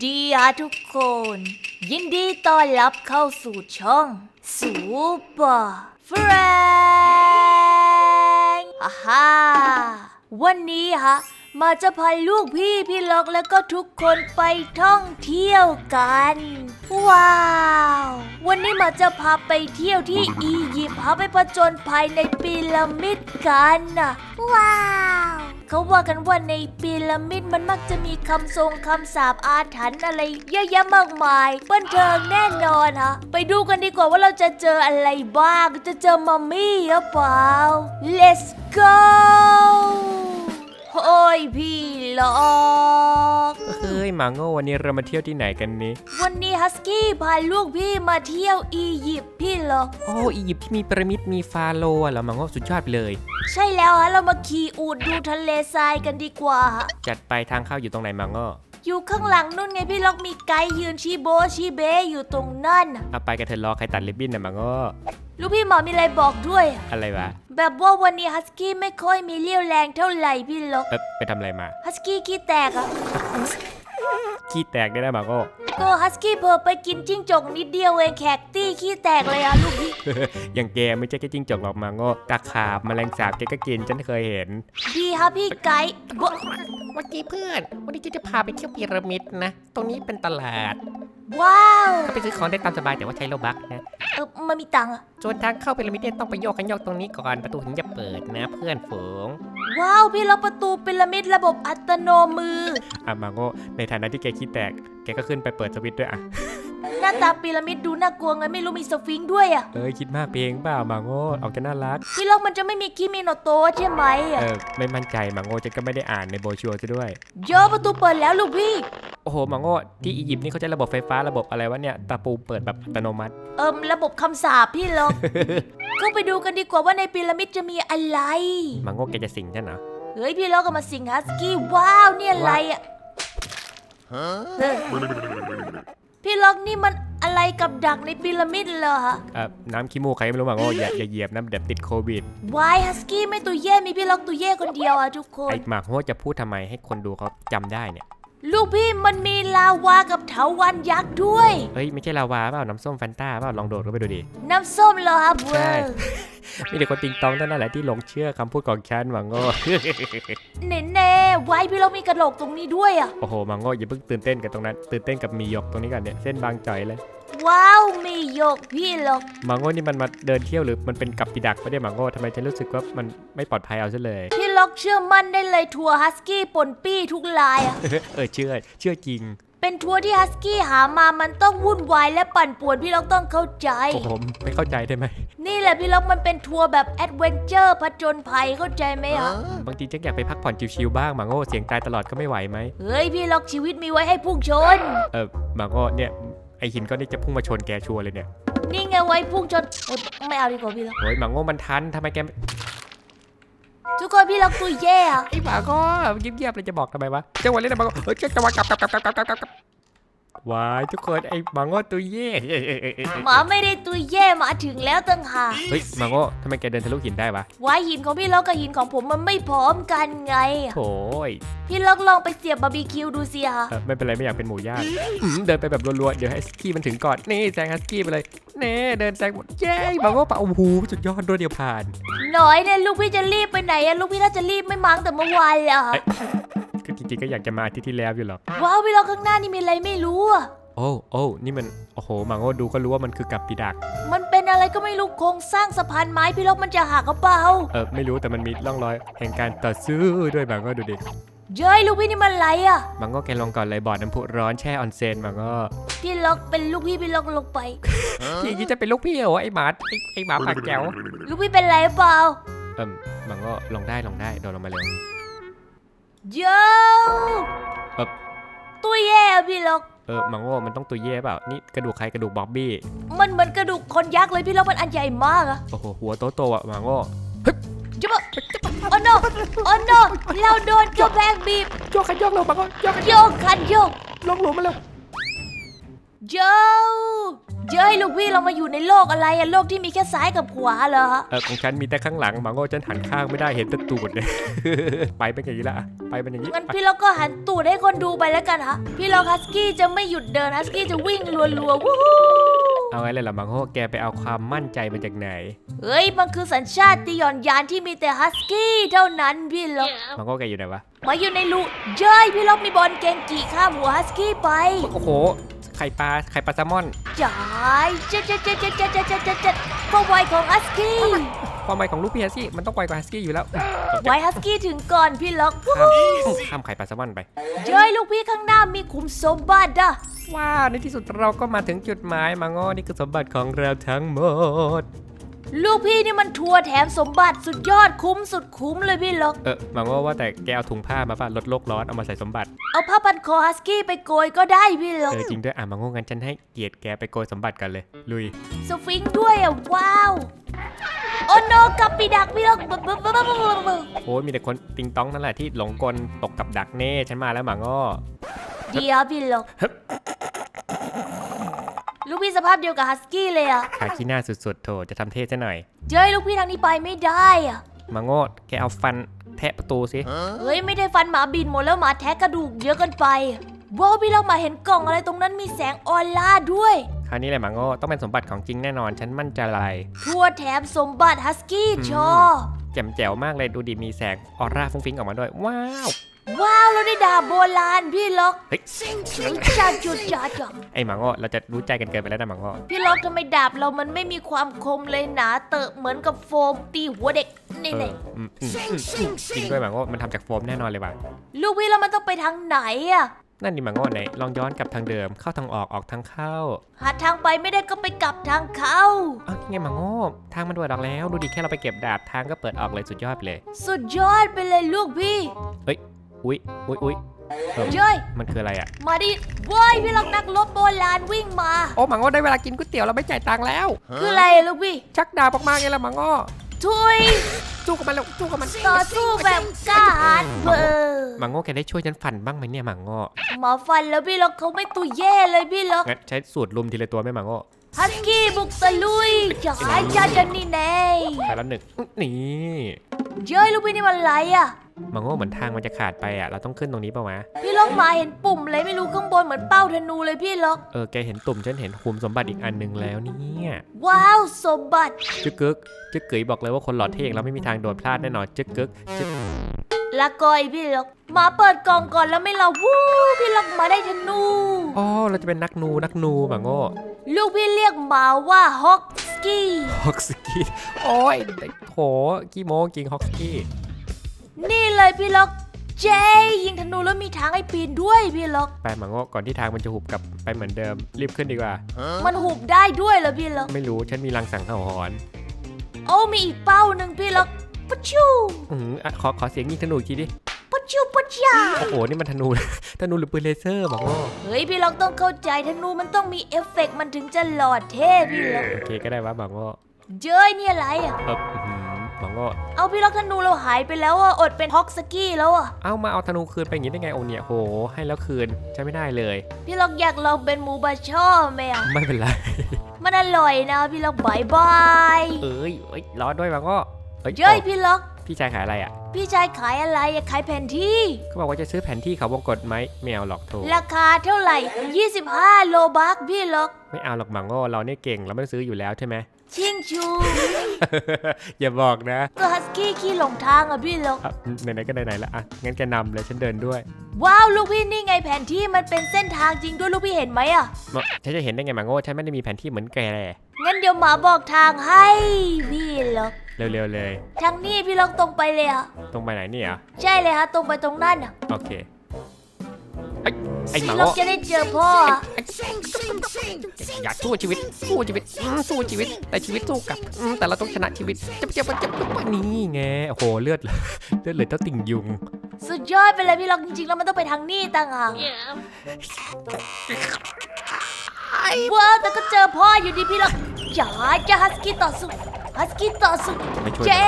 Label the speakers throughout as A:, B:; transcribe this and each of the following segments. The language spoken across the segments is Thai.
A: ดีอะทุกคน ยินดีต้อนรับเข้าสู่ช่องซูปอร์เฟรนฮ่าฮ่าวันนี้ฮะมาจะพาลูกพี่พี่ล็อกแล้วก็ทุกคนไปท่องเที่ยวกัน ว้าว วันนี้มาจะพาไปเที่ยวที่อียิปต์พาไปผจญภัยในพีระมิดกันนะว้าว เขาว่ากันว่าในพีระมิดมันมักจะมีคำทรงคำสาปอาถรรพ์อะไรเยอะแยะมากมายบันเทิงแน่นอนฮะ ไปดูกันดีกว่าว่าเราจะเจออะไรบ้าง จะเจอมัมมี่หรือเปล่า let's go โอ้ยพี่ล็อก
B: เฮ้ยหมาโง่วันนี้เรามาเที่ยวที่ไหนกันนี้
A: วันนี้ฮัสกี้พาลูกพี่มาเที่ยวอียิปต์พี่ล็อก
B: โอ้อียิปต์ที่มีพีระมิดมีฟาโรห์อะเหรอหมาโง่สุดยอดไปเลย
A: ใช่แล้วฮะเรามาขี่อูดดูทะเลทรายกันดีกว่าฮะ
B: จัดไปทางเข้าอยู่ตรงไหนหมาโง่
A: อยู่ข้างหลังนู่นไงพี่ล็อกมีไกด์ยืนชีโบะชีเบอยู่ตรงนั่นน่ะ
B: เอาไปกันเถอะรอใครตัดริบบิ้นนะหมาโง่
A: ลูกพี่หมอมีอะไรบอกด้วยอะ
B: อะไรวะ
A: แบบว่าวันนี้ฮัสกี้ไม่ค่อยมีเรี่ยวแรงเท่าไหร่พี่ล็อก
B: เอ๊ะไปทำอะไรมา
A: ฮัสกี้ขี้แตกอะ
B: ขี้แตกได้นะหมาโง่
A: ก็ฮัสกี้เพอไปกินจิ้งจกนิดเดียวเองแขกตี้ขี้แตกเลยอะลูกพี่
B: อย่างแกไม่ใช่แค่จิ้งจกหรอกหมาโง่ตะขาบแมลงสาบแกก็กินฉันเคยเห็น
A: ดีฮะพี่ไกด์บะ
C: วันนี้เพื่อน วันนี้จะพาไปเที่ยวพีระมิดนะ ตรงนี้เป็นตลาด
A: ว้าว
C: ก็ไปซื้อของได้ตามสบายแต่ว่าใช้โลบักนะ
A: เออมันมีตังค์อะ
C: ส่วนทางเข้าพีระมิดเนี่ยต้องไปโยกกันโยกตรงนี้ก่อนประตูถึงจะเปิดนะเพื่อนฝูง
A: ว้าวพี่ล็อกประตูพีระมิดระบบอัตโนมือ
B: อะหมาโง่ในฐานะที่แกขี้แตก แกก็ขึ้นไปเปิดสวิตช์ด้วยอะ
A: หน้าตาพีระมิดดูน่ากลัวไงไม่รู้มีสฟิงค์ด้วยอะ
B: เอ้ยคิดมากเพลงเปล่าหมาโง่ออกจะน่ารัก
A: พี่ล็อกมันจะไม่มีคิมิโนโตะใช่ไหมอะ
B: เออไม่มั่นใจหมาโง่ฉันก็ไม่ได้อ่านในโบรชัวร์ซะด้วย
A: เยอะประตูเปิดแล้วลูกพี่
B: โอ้โหหมาโง่ที่อียิปต์นี่เขาใช้ระบบไฟฟ้าระบบอะไรวะเนี่ยตะปูเปิดแบบอัตโนมัติ
A: เอิมระบบคำสาปพี่ล็อกก็ไปดูกันดีกว่าว่าในพีระมิดจะมีอะไร
B: หมาโง่แกจะสิงฉันเหรอ
A: เฮ้ยพี่ล็อกก็มาสิงฮัสกี้ว้าวนี่อะไรอะเฮ้ยพี่ล็อกนี่มันอะไรกับดักในพีระมิดเหรอฮะ
B: เอ่อน้ำขี้มูกใครไม่รู้หมาโง่อย่าอย่าเหยียบนะเดี๋ยวติดโควิด
A: วายฮัสกี้ไม่ตัวเย่มีพี่ล็อกตัวเย่คนเดียวอะทุกคน
B: ไอ้หมาโง่จะพูดทำไมให้คนดูเขาจำได้เนี่ย
A: ลูกพี่มันมีลาวากับเถาวันยักษ์ด้วย
B: เฮ้ยไม่ใช่ลาวาเปล่าน้ำส้มแฟนต้าเปล่าลองโดดเข้าไปดูดิ
A: น้ำส้มเหรอครับเว
B: ใช่
A: อร์
B: มีแต่คนติงตองเท่านั้นแหละที่หลงเชื่อคำพูดของฉันหมาโง่
A: เน่เน่ๆไว้พี่ล็อกมีกระโหลกตรงนี้ด้วยอะ
B: โอ้โหหมาโง่อย่าเพิ่งตื่นเต้นกับตรงนั้น ตื่นเต้นกับมีหยกตรงนี้ก่อนเนี่ยเส้นบางจ่อยเลย
A: ว้าวมีหยกพี่ล็อก
B: หมาโง่นี่มันมาเดินเที่ยวหรือมันเป็นกับปีดักไม่ได้หมาโง่ทำไมฉันรู้สึกว่ามันไม่ปลอดภัยเอาซะเลย
A: พี่ล็อกเชื่อมั่นได้เลยทัวร์ฮัสกี้ปนปี้ทุกลายอะ
B: เออเชื่อเชื่อจริง
A: เป็นทัวร์ที่ฮัสกี้หามามันต้องวุ่นวายและปั่นป่วนพี่ล็อกต้องเข้าใจ
B: โอ้โหไม่เข้าใจได้ไหม
A: นี่แหละพี่ล็อกมันเป็นทัวร์แบบแอดเวนเจอร์ผจญภัยเข้าใจไหมอะ
B: บางทีฉันอยากไปพักผ่อนชิวๆบ้างหมาโง่เสียงตายตลอดก็ไม่ไหวไหม
A: เฮ้ยพี่ล็อกชีวิตมีไว้ให้พุ่งชน
B: เออหมาโง่เนี่ย ไอหินก้อนนี้จะพุ่งมาชนแกชัวร์เลยเนี่ย
A: นี่ไงไว้พุ่งชนเอ้ยไม่เอาดีกว่าพี่ล็อก
B: โอ้ยหมาโง่มันทันทำไมแกไม่
A: ทุกคนพี่ล็อกตัวแย่อะ
B: ไอหมาโง่เงียบๆเลยจะบอกทำไมวะจังหวะนี้นะหมาโง่เฮ้ยจังหวะกลับกลับกลับกลับกลับกลับกลับ วายทุกคนไอหมาโง่ตัวเย่
A: หมาไม่ได้ตัวแย่หมาถึงแล้วตั้งหาก
B: เฮ้ยหมาโง่ทำไมแกเดินทะลุหินได้วะ
A: ไว้หินของพี่ล็อกกับหินของผมมันไม่พร้อมกันไงอะ
B: โถ่ย
A: พี่ล็อกลองไปเสียบบาร์บีคิวดูสิฮะ
B: เออไม่เป็นไรไม่อยากเป็นหมูย่างอืมเดินไปแบบรัวๆเดี๋ยวให้สกี้มันถึงก่อนนี่แซงฮัสกี้ไปเลยเน่เดินแซงหมดเย้หมาโง่ปะโอ้โหสุดยอดรวดเดียวผ่าน
A: หน่อยเนี่ยลูกพี่จะรีบไปไหนอะลูกพี่น่าจะรีบไม่มั้งแต่เมื่อวานแหละ
B: เอ้ยคือ จริงๆก็อยากจะมาอาที่ที่แล้วอยู่หรอก
A: ว้าวพี่ล็อกข้างหน้านี่มีอะไรไม่รู้อะ
B: โอ้โอ้นี่มัน โอ้โหหมาโง่ดูก็รู้ว่ามันคือกับปีดัก
A: มันเป็นอะไรก็ไม่รู้โครงสร้างสะพานไม้พี่ล็อกมันจะหักกระเป๋า
B: เออไม่รู้แต่มันมีร่องรอย แห่งการต่อสู้ด้วยหมาโง่ดูดิ
A: เย้ยลูกพี่นี่มันอะไรอะ
B: หมาโง่แกลงก่อนเลยบ่อน้ำพุร้อนแช่ออนเซนหมาโง่
A: พี่ล็อกเป็นลูกพี่พี่ล็อกลงไป
B: ที่อย่างนี้จะเป็นลูกพี่เหรอไอหมาไอ้ไอหมาปากแจ๋ว
A: ลูกพี่เป็นไรหรือเปล่า
B: เอิมหมาโง่ลงได้ลงได้โดดลงมาเร็ว
A: เย้า
B: เอ่อ
A: ตัวแย่อะพี่ล็อก
B: เออหมาโง่มันต้องตัวเย่เปล่า นี่กระดูกใครกระดูกบ๊อบบี้
A: มันเหมือนกระดูกคนยักษ์เลยพี่ล็อกมันอันใหญ่มากอะ
B: โอ้โห หัวโตโตๆอะหมาโง่
A: จะมาโอ้โนโอ้โนเราโดนกระแพงบีบ
B: โยกขันโยกลงหมาโง่โยกขัน
A: โยกคันโยก
B: ลงหลุมมาเลย
A: เย้า เย้ยลูกพี่เรามาอยู่ในโลกอะไรอะโลกที่มีแค่ซ้ายกับขวาเหรอฮะ
B: เออของฉันมีแต่ข้างหลังหมาโง่ฉันหันข้างไม่ได้เห็นแต่ตูดเนี่ย ไปเป็นอย่างนี้ละไปเป็นอย่างนี้
A: งั้นพี่เราก็หันตูดให้คนดูไปแล้วกันฮะ พี่เราฮัสกี้จะไม่หยุดเดินฮัสกี้จะวิ่งรัวๆวู้ฮู้
B: เอาไงเลยล่ะหมาโง่แกไปเอาความมั่นใจมาจากไหน
A: เฮ้ยมันคือสัญชาติหย่อนยานที่มีแต่ฮัสกี้เท่านั้นพี่ล็อก
B: หมาโง่แกอยู่ไหนวะ
A: มาอยู่ในรูเย้ยพี่ล็อกมีบอลเกงกี่ข้ามหัวฮัสกี้ไป
B: โอ้โห ไข่ปลาไข่ปลาแซลมอน
A: จ่ายเจ๊เจ๊เจ๊เจ๊เจ๊เจ๊เจ๊เจ๊เจ๊ความไวของฮัสกี้
B: ความหมายของลูกพี่ฮัสกี้มันต้องไวกว่าฮัสกี้อยู่แล้ว
A: ไวฮัสกี้ถึงก่อนพี่ล็อกวู้
B: ข้าม
A: ฮู้
B: ข้ามไข่ปลาแซลมอนไป
A: เย้ยลูกพี่ข้างหน้ามีขุมสมบัติอะ
B: ว้าวในที่สุดเราก็มาถึงจุดหมายหมาโง่นี่คือสมบัติของเราทั้งหมด
A: ลูกพี่นี่มันทัวร์แถมสมบัติสุดยอดคุ้มสุดคุ้มเลยพี่ล็อก
B: เออหมาโง่ว่าแต่แกเอาถุงผ้ามาป่ะลดโลกร้อนเอามาใส่สมบัติ
A: เอาผ้าพันคอฮัสกี้ไปโกยก็ได้พี่ล็อก
B: เออจริงด้วยอะหมาโง่งั้นฉันให้เกียรติแกไปโกยสมบัติกันเลย ลุย
A: สฟิงค์ด้วยอะว้าว โอ้โนกับปีดักพี่ล็อกบึ๊บบึ๊บบึ๊บบึ๊บบึ๊บบึ๊บ
B: โอ้ยมีแต่คนติงต้องนั่นแหละที่หลงกลตกกับดักเน่ฉันมาแล้วหมาโง่
A: เดียวพี่ล็อก ลูกพี่สภาพเดียวกับฮัสกี้เลยอะ
B: ขาขี้หน้าสุดๆโถจะทำเท่ซะหน่อย
A: เจ้ยลูกพี่ทางนี้ไปไม่ได้อะ
B: หมาโง่แกเอาฟันแทะประตูสิ
A: เฮ้ยไม่ได้ฟันหมาบินหมดแล้วหมาแทะกระดูกเยอะเกินไปว้าวพี่ล็อกมาเห็นกล่องอะไรตรงนั้นมีแสงออร่าด้วย
B: คราวนี้แหละหมาโง่ต้องเป็นสมบัติของจริงแน่นอนฉันมั่นใจเลย
A: ทัวร์แถมสมบัติฮัสกี้ชอบ
B: แจ่มแจ๋วมากเลยดูดิมีแสงออร่าฟุ้งฟิ้งออกมาด้วย ว้าว
A: ว้าวเราได้ดาบโบราณพี่ล็อก
B: เฮ้ย
A: จุดจ้าจุดจ้าจ้า
B: ไอหมาโง่เราจะรู้ใจกันเกินไปแล้วนะหมาโง่
A: พี่ล็อกทำไมดาบเรามันไม่มีความคมเลยหนาเตอะเหมือนกับโฟมตีหัวเด็กนี่
B: เอ
A: นี่
B: ออืมอืมอืมอืมจริงด้วยหมาโง่มันทำจากโฟมแน่นอนเลยว่ะ
A: ลูกพี่แล้วมันต้องไปทางไหนอะ
B: นั่นดิหมาโง่ไหนลองย้อนกลับทางเดิมเข้าทางออกออกทางเข้า
A: หาทางไปไม่ได้ก็ไปกลับทางเข้า
B: เอ้านี่ไงหมาโง่ทางมันเปิดออกแล้ว ดูดิแค่เราไปเก็บดาบทางก็เปิดออกเลยสุดยอดไปเลย
A: สุดยอดไปเลยลูกพี่
B: อุ้ยอุ้ยอุ้ยเออ
A: เจ้ย
B: มันคืออะไรอะ
A: มาดิว้ายพี่ล็อกนักรบโบราณวิ่งมา
B: โอ้หมาโง่ได้เวลากินก๋วยเตี๋ยวเราไม่จ่ายตังค์แล้ว
A: คืออะไรอะลูกพี่
B: ชักดาบออกมาไงล่ะหมาโง่
A: ทุย
B: สู้กับมันแล้วสู้กับมัน
A: ต่อสู้แบบกล้าหาญเบอร์
B: หมาโง่แกได้ช่วยฉันฟันบ้างไหมเนี่ยหมาโง่
A: หมาฟันแล้วพี่ล็อกเขาไม่ตุยแย่เลยพี่ล็อก
B: งั้นใช้สูตรลุมทีละตัวไหมหมาโง่
A: ฮัสกี้บุกตะลุยจ่ายจ้าจันนี่แน่
B: ไปแล้วหนึ่งนี่
A: เจ้ยลูกพี่นี่มันอะไรอะ
B: หมาโง่เหมือนทางมันจะขาดไปอะ เราต้องขึ้นตรงนี้เปล่าวะ
A: พี่ล็อกมาเห็นปุ่มเลยไม่รู้ข้างบนเหมือนเป้าธนูเลยพี่ล็อก
B: เออแกเห็นตุ่มฉันเห็นคุมสมบัติอีกอันหนึ่งแล้วเนี่ย
A: ว้าวสมบัติ
B: จึกกึกจึกกึ๋ยบอกเลยว่าคนหล่อเท่งเราไม่มีทางโดนพลาดแน่นอนจึกกึกจึก
A: ละกอยพี่ล็อกมาเปิดกล่องก่อนแล้วไม่เราวู้พี่ล็อกมาได้ธนู
B: อ๋อเราจะเป็นนักนูนักนูหมาโง่
A: ลูกพี่เรียกหมาว่าฮอกสกี้
B: ฮอกสกี้โอ้ยโหกี่โมงจริงฮอกสกี้
A: นี่เลยพี่ล็อกเจยิงธนูแล้วมีทางให้ปีนด้วยพี่ล็อก
B: ไปหมาโง่ก่อนที่ทางมันจะหุบกลับไปเหมือนเดิมรีบขึ้นดีกว่า
A: มันหุบได้ด้วยเหรอพี่ล็อก
B: ไม่รู้ฉันมีรังสังหรณ์
A: โอ้มีอีกเป้าหนึ่งพี่ล็อก ปะชู
B: อืออะขอขอเสียงยิงธนูอีกทีดิ
A: ปะชูปะชา
B: โอ้โห นี่มันธนู ธนูหรือปืนเลเซอร์หมาโง่
A: เฮ้ยพี่ล็อกต้องเข้าใจธนูมันต้องมีเอฟเฟกต์มันถึงจะหล่อเท่พี่ล็อก
B: โอเคก็ได้วะหมาโง่
A: เจ้ยนี่อะไรอะ
B: เอออื้อหือหมาโง่
A: เอาพี่ล็อกธนูเราหายไปแล้วอะอดเป็นฮอกสกี้แล้วอะ
B: เอามาเอาธนูคืนไปอย่างนี้ได้ไงโอเนี่ยโห ให้แล้วคืนใช้ไม่ได้เลย
A: พี่ล็อกอยากลองเป็นหมูบาช่อไหมอะ
B: ไม่เป็นไร
A: มันอร่อยนะพี่ล็อกบายบาย
B: เอ้ยเอ้ยร้อนด้วยหมาโง่ เอ้ย
A: เจ้ย
B: โอ้
A: พี่ล็อก
B: พี่ชายขายอะไรอะ
A: พี่ชายขายอะไรอะขายแผนที่
B: เขาบอกว่าจะซื้อแผนที่เขาวงกดไหมไม่เอาหรอกโถ
A: ราคาเท่าไหร่ 25 โลบักพี่ล็อก
B: ไม่เอาหรอกหมาโง่เราเนี่ยเก่งเราไม่ได้ซื้ออยู่แล้วใช่ไหม
A: ชิงชู
B: อย่าบอกนะ
A: ก็ฮัสกี้ขี้หลงทางอะพี่ล็อก
B: อะไหนๆก็ไหนๆแล้วอะงั้นแกนำเลยฉันเดินด้วย
A: ว้าวลูกพี่นี่ไงแผนที่มันเป็นเส้นทางจริงด้วยลูกพี่เห็นไหมอะ
B: มาฉันจะเห็นได้ไงหมาโง่ฉันไม่ได้มีแผนที่เหมือนแกเลย
A: งั้นเดี๋ยวหมาบอกทางให้พี่ ล็อก
B: เร็วๆเลย
A: ทางนี้พี่ล็อกตรงไปเลยอะ
B: ตรงไปไหนเนี่ย
A: ใช่เลยฮะตรงไปตรงนั่นอะ
B: โอเคไอ้ยไอ้หมา
A: พี่ล็อก
B: โง่
A: จะได้เจอพ่ออะ
B: อยากสู้ชีวิตสู้ชีวิตอืมสู้ชีวิต แต่ชีวิตสู้กลับอืมแต่เราต้องชนะชีวิตจะจะจะจะนี่ไงโอ้โหเลือดเลือดเหลือเจ้าติ่งยุง
A: สุดยอดไปเลยพี่ล็อกจริงๆแล้วมันต้องไปทางนี้ต่างหากว้าวแต่ก็เจอพ่ออยู่ดีพี่ล็อกจ๋าจะฮัสกี้ต่อสู้ ฮัสกี้ต่อสู้
B: ไม่ช่วย
A: เจ
B: มั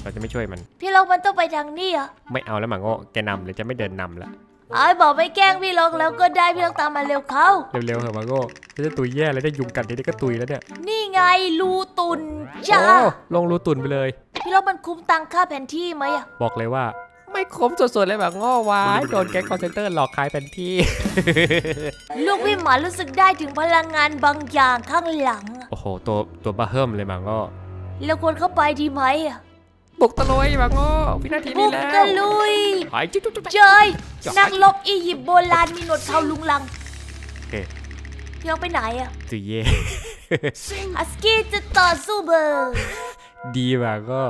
B: นเราจะไม่ช่วยมัน
A: พี่ล็อกมันต้องไปทางนี้อะ
B: ไม่เอาแล้วหมาโง่แกนำเลยจะไม่เดินนำละ
A: ไอ้บอกไม่แกล้งพี่ล็อกแล้วก็ได้พี่ล็อกตามมาเร็วเข้า
B: เร็วๆเถอะมาโง่จะได้ตุยแย่เลยได้ยุงกัดทีนี้ก็ตุยแล้วเนี่ย
A: นี่ไงรูตุนจ้า
B: โอ้ลงรูตุนไปเลย
A: พี่ล็อกมันคุ้มตังค่าแผนที่ไหมอะ
B: บอกเลยว่า
C: ไม่คมสุดๆเลยแบบง้อวายโดนแก๊งคอนเซนเตอร์หลอกขายแผนที่
A: ลูกพี่หมารู้สึกได้ถึงพลังงานบางอย่างข้างหลังอะ
B: โอ้โหตัวตัวบ้าเฮิมเลยมาโง่
A: เราควรเข้าไปดีไหมอะ
C: บุกตะลุยแบบง้อวินาที
A: บุ
C: นี้
A: ก
C: แล้
A: ตะ
C: ว
A: ลุย
B: ไปจุ๊บจุ๊บจุ๊บ
A: เจยนักรบอียิปต์โบราณมีหนวดเขาลุงลัง
B: โอเค
A: พี่ล็อกไปไหนอะ
B: ตุยแย่
A: ฮัสกี้จะต่อสู้เบอร์
B: ดีมาโง่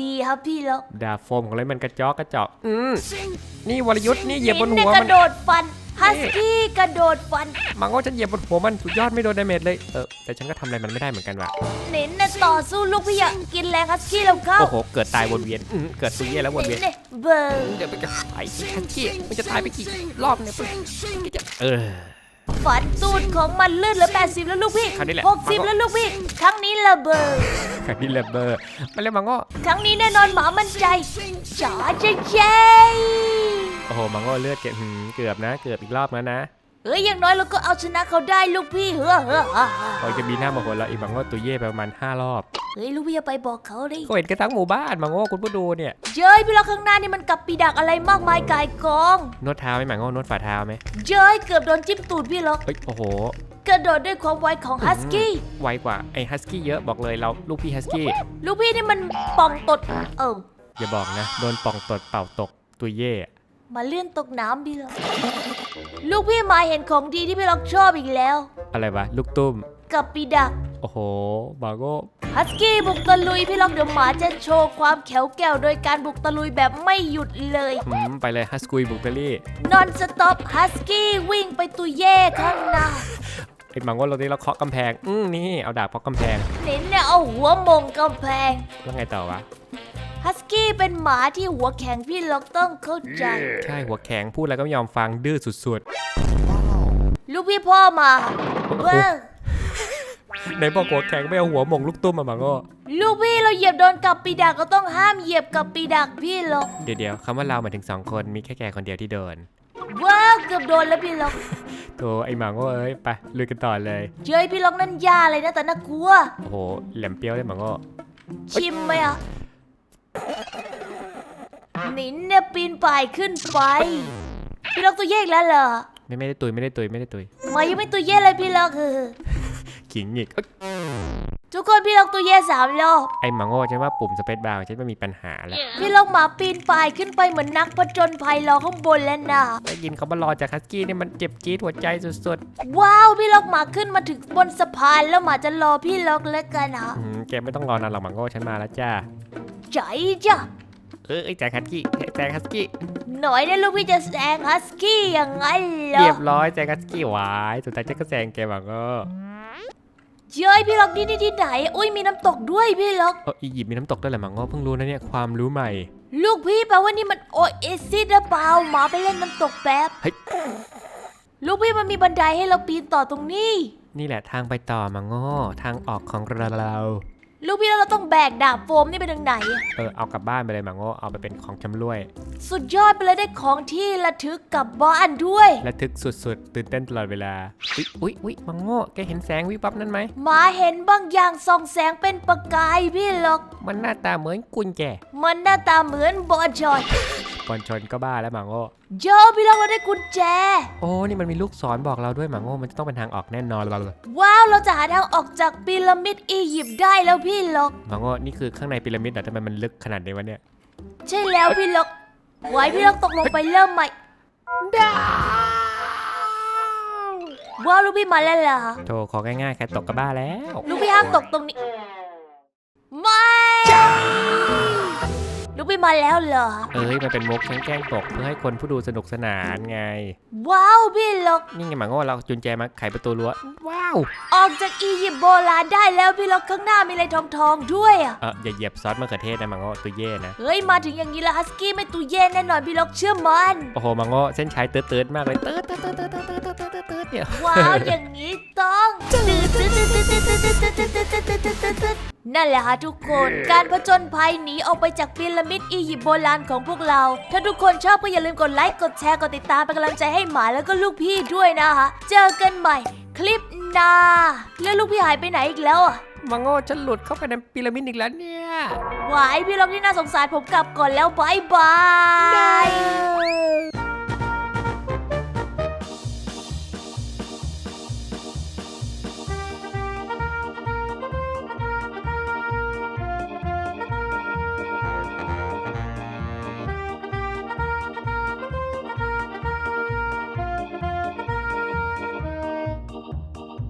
A: ดีครับพี่ล็อก
B: ดาบโฟมของอะไรมันกระจอกกระจอก
C: อืมนี่วรยุทธ์นี่เหยียบบน
A: เน
C: หัว
A: ก
C: มั
A: ระ
C: น
A: โดดฟัน ฮัสกี้กระโดดฟัน
C: มังง้อฉันเหยียบบนหัวมันสุดยอดไม่โดนดาเมจเลย เออ แต่ฉันก็ทำอะไรมันไม่ได้เหมือนกันว่ะ
A: เน้นน่ะต่อสู้ลูกพี่อยากกินแรงฮัสกี้แล้วเข้า
C: โอ้โห เกิดตายวนเวียนอืมเกิดตุยแย่แล้ววน
A: เน้
C: เวีย
A: น
C: น
A: เนี่ยเบอร์
C: เดี๋ยวมันจะตายที่ทันกี้มันจะตายไปกี่รอบเนี่ยเพื่อนจะ
B: เออ
A: ฝันตูดของมันเลื่อนเหลือ80 แล้วลูกพี่
C: คราวนี้แหละ
A: 60แล้วลูกพี่ ครั้งนี้ระเบิด
B: ครั้งนี้แลบเบอร์
C: มาเร็วมังง้อ
A: ครั้งนี้แน่นอนหมามั่นใจจ๋าเจ๊เจ๊
B: โอ้โหมาโง่เลือดเก็บหืมเกือบนะ เกือบอีกรอบแล้วนะ
A: เฮ้ยอย่างน้อยเราก็เอาชนะเขาได้ลูกพี่เฮ้อเฮ้อฮ่าฮ่า
B: เราจะบีหน้ามาหนเราอีกมาโง่ตุยแย่ไปประมาณ5รอบ
A: เฮ้ยลูกพี่อย่าไปบอกเขาดิ
C: ก็เห็นกันทั้งหมู่บ้านมังง้อคุณผู้ดูเนี่ย
A: เจ้ยพี่ล็อกข้างหน้านี่มันกับปีดักอะไรมากมายกายกอง
B: นวดเท้าไหมมาโง่นวดฝ่าเท้าไหม
A: เจ้ยเกือบโดนจิ้มตูดพี่ล็อก
B: เอ้ยโอ้โห
A: กระโดดด้วยความไวของฮัสกี้
B: ไวกว่าไอ้ฮัสกี้เยอะบอกเลยเราลูกพี่ฮัสกี้
A: ลูกพี่นี่มันป่องตดเออ
B: อย่าบอกนะโดนป่องตดเป่าตกตุยแย่
A: มาเลื่อนตกน้ำพี่ล็อกลูกพี่มาเห็นของดีที่พี่ล็อกชอบอีกแล้ว
B: อะไรวะลูกตุ้ม
A: กับปีดัก
B: โอ้โหมาโง่
A: ฮัสกี้บุกตะลุยพี่ล็อกเดี๋ยวหมาจะโชว์ความแข็งแกร่งโดยการบุกตะลุยแบบไม่หยุดเลย
B: หืมไปเลยฮัสกุยบุกเบอรี่
A: นอนสต็อปฮัสกี้วิ่งไปตุยเย่ข้างหน้า
B: ไอ้มาโง่เรานี้เราเคาะกำแพง อืมนี่เอาดาบเคาะกำแพง
A: เน้นเนี่ยเอาหัวมงกำแพง
B: แล้วไงต่อวะ
A: ฮัสกี้เป็นหมาที่หัวแข็งพี่ล็อกต้องเข้าใจ
B: ใช่หัวแข็งพูดอะไรก็ไม่ยอมฟังดื้อสุด
A: ลูกพี่พ่อมาเว้ย
B: ๆไหนบอกหัวแข็งไม่เอาหัวหมงลูกตุ้มมามาโง่
A: ลูกพี่เราเหยียบโดนกับปีดักก็ต้องห้ามเหยียบกับปีดักพี่ล็อก
B: เดี๋ยวเดี๋ยวคำว่าเราหมายถึงสองคนมีแค่แกคนเดียวที่โดน
A: ว้าวเกือบโดนแล้วพี่ล็อก
B: โธ่ไอ้หมาโง่เอ้ยไปลุยกันต่อเลย
A: เจ้ยพี่ล็อกนั่นยาเลยนะแต่น่ากลัว
B: โอ้โหแหลมเปรี้ยวเลยหมาโง่
A: ชิมไหมอะ หนินเนี่ยปีนป่ายขึ้นไป พี่ล็อกตัวแยกแล้วเหรอ
B: ไม่ไม่ได้ตุยไม่ได้ตุยไม่ได้ตุย
A: มายังไม่ตัวแยกเลยพี่ล็อกเออ
B: ขิงอีกเอ้ย
A: ทุกคนพี่ล็อกตัวแยกสามรอบ
B: ไอ้หมาโง่ฉันว่าปุ่มสเปซบาร์ของฉันมันมีปัญหาแล้ว
A: พี่ล็อกหมาปีนป่ายขึ้นไปเหมือนนักผจญภัยรอข้างบนแล้วนะ
C: ได้ยินเขามารอจากฮัสกี้เนี่ยมันเจ็บจี๊ดหัวใจสุด
A: ว้าวพี่ล็อกหมาขึ้นมาถึงบนสะพานแล้วหมาจะรอพี่ล็อกแล้วกันนะ
B: อืมแกไม่ต้องรอนานหรอกหมาโง่ฉันมาแล้วจ้า
A: ใจจ้ะ
C: ๆเออไอ้แจงฮัสกี้แจงฮัสกี้
A: หน่อยนะลูกพี่จะแซงฮัสกี้อย่างนั้นเหร
B: เรี
A: อย
B: บร้อยแจงฮัสกี้หวายสุดท้ายฉันก็แซงแกหมาโง่
A: เจ้ยพี่ล็อกนี่นี่ที่ไหน อุ้ยมีน้ำตกด้วยพี่ล็อก
B: เอออียิปต์มีน้ำตกด้วยเหรอหมาโง่เพิ่งรู้นะเนี่ยความรู้ใหม่
A: ลูกพี่แปลว่านี่มันโอเอซิสหรือเปล่าหมาไปเล่นน้ำตกแป๊บ
B: เฮ้ย
A: ลูกพี่มันมีบันไดให้เราปีนต่อตรงนี้
B: นี่แหละทางไปต่อหมาโง่ทางออกของเรา
A: ลูกพี่แล้วเราต้องแบกดาบโฟมนี่ไปทางไหนอะ
B: เออเอากลับบ้านไปเลยหมาโง่เอาไปเป็นของชำร่วย
A: สุดยอดไปเลยได้ของที่ระทึกกลับบ้านด้วย
B: และทึกสุดๆ ตื่นเต้นตลอดเวลา
C: อุ๊ยอุ๊ยอุ๊ยมังโง่แกเห็นแสงวิบวับนั่นไหม
A: หมาเห็นบางอย่างส่องแสงเป็นประกายพี่ล็อก
C: มันหน้าตาเหมือนกุญแจ
A: มันหน้าตาเหมือนบอลชอย
B: บอลชนก็บ้าแล้วหมาโง่
A: เจอพี่ล็อกเราได้กุญแจ
B: โอ้นี่มันมีลูกศรบอกเราด้วยหมาโง่มันจะต้องเป็นทางออกแน่นอนเลย
A: ว้าวเราจะหาทางออกจากพีระมิดอียิปต์ได้แล้วพี่ล็อก
B: หมาโง่นี่คือข้างในพีระมิดเหรอทำไมมันลึกขนาดนี้วะเนี่ย
A: ใช่แล้วพี่ล็อกไว้พี่ล็อกตกลงไปเริ่มใหม่ว้าวลูกพี่มาแล้วเหรอ
B: โธ่ของง่ายๆแค่ตกก็บ้าแล้ว
A: ลูกพี่ห้ามตกตรงนี้ ไม่ ลูกพี่มาแล้วเหรอ
B: เอ้ยมันเป็นมุกฉันแกล้งตกเพื่อให้คนผู้ดูสนุกสนานไง
A: ว้าวพี่ล็อก
B: นี่ไงหมาโง่เราจุนแจมาไขประตูรั้ว
C: ว้าว
A: ออกจากอียิปต์โบราณได้แล้วพี่ล็อกข้างหน้ามีอะไรทองทองๆด้วยอะ
B: เอออย่าเหยียบซอสมะเขือเทศนะหมาโง่ตัวเย่นะ
A: เฮ้ย มาถึงอย่างนี้แล้วฮัสกี้ไม่ตูเย็นแน่นอนพี่ล็อกเชื่อมัน
B: โอ้โหหมาโง่เส้นชัยเติร์ดๆมากเลยเติร์ดเติร์ดเติร์ดเติร์ดเติร์ดเติร์ดเติร์ดเติร์ดเนี่ย
A: ว้าว อย่างนี้ต้องตื่นตื่นตื่นตื่นตื่นตื่นตื่นตื่นตื่นตื่นตื่นนั่น แหละค่ะทุกคนการผจญภัยหนีออกไปจากพีระมิดอียิปต์โบราณของพวกเรา ถ้าทุกคนชอบก็อย่าลืมกดไลค์กดแชร์กดติดตามเป็นกำลังใจให้หมาแล้วก็ลูกพี่ด้วยนะคะเจอกันใหม่คลิปหน้าแล้วลูกพี่หายไปไหนอีกแล้วอะ
B: มังโง่ฉันหลุดเข้าไปในพีระมิดอีกแล้วเนี่ย
A: หวายพี่ล็อกที่น่าสงสารผมกลับก่อนแล้วบายบาย